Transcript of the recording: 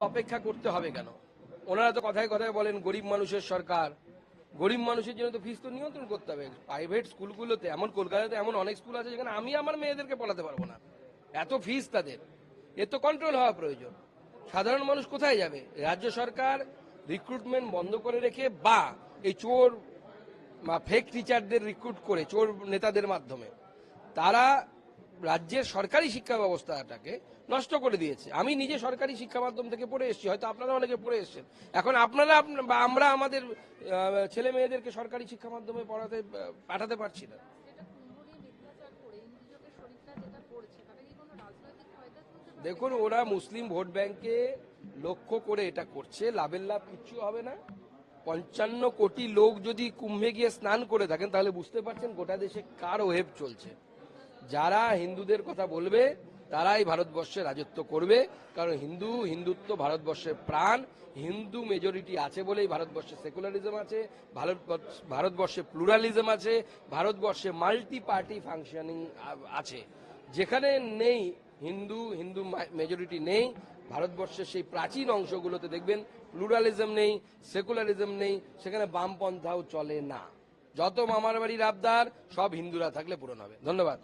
অপেক্ষা করতে হবে কেন? ওনারা তো কথায় কথায় বলেন, গরিব মানুষের সরকার। গরিব মানুষের জন্য তো ফিস তো নিয়ন্ত্রণ করতে হবে। প্রাইভেট স্কুলগুলোতে এমন কলকাতাতে, এমন অনেক স্কুল আছে যেখানে আমি আমার মেয়েদেরকে পড়াতে পারব না। এত ফিস তাদের। এর তো কন্ট্রোল হওয়া প্রয়োজন। সাধারণ মানুষ কোথায় যাবে? রাজ্য সরকার রিক্রুটমেন্ট বন্ধ করে রেখে বা এই চোর ফেক টিচারদের রিক্রুট করে, চোর নেতাদের মাধ্যমে। তারা রাজ্যের সরকারি শিক্ষা ব্যবস্থাটাকে নষ্ট করে দিয়েছে। আমি নিজে সরকারি শিক্ষা মাধ্যম থেকে পড়ে এসেছি হয়তো আপনারা অনেকে পড়ে এসেছেন। এখন আপনারা বা আমরা আমাদের ছেলে মেয়েদেরকে সরকারি শিক্ষা মাধ্যমে পড়াতে পাঠাতে পারছি না? দেখুন ওরা মুসলিম ভোট ব্যাংকে লক্ষ্য করে এটা করছে লাভের লাভ কিচ্ছু হবে না। পঞ্চান্ন কোটি লোক যদি কুম্ভে গিয়ে স্নান করে থাকেন তাহলে বুঝতে পারছেন গোটা দেশে কার ওহেব চলছে। যারা হিন্দুদের কথা বলবে, তারাই ভারতবর্ষে রাজত্ব করবে। কারণ হিন্দু, হিন্দুত্ব ভারতবর্ষের প্রাণ। হিন্দু মেজরিটি আছে বলেই ভারতবর্ষে সেকুলারিজম আছে, ভারতবর্ষ, ভারতবর্ষে প্লুরালিজম আছে, ভারতবর্ষে মাল্টি পার্টি ফাংশনিং আছে। যেখানে নেই হিন্দু হিন্দু মেজরিটি নেই, ভারতবর্ষের সেই প্রাচীন অংশগুলোতে দেখবেন প্লুরালিজম নেই সেকুলারিজম নেই, সেখানে বামপন্থাও চলে না। যত মামার বাড়ির আবদার, সব হিন্দুরা থাকলে পূরণ হবে। ধন্যবাদ।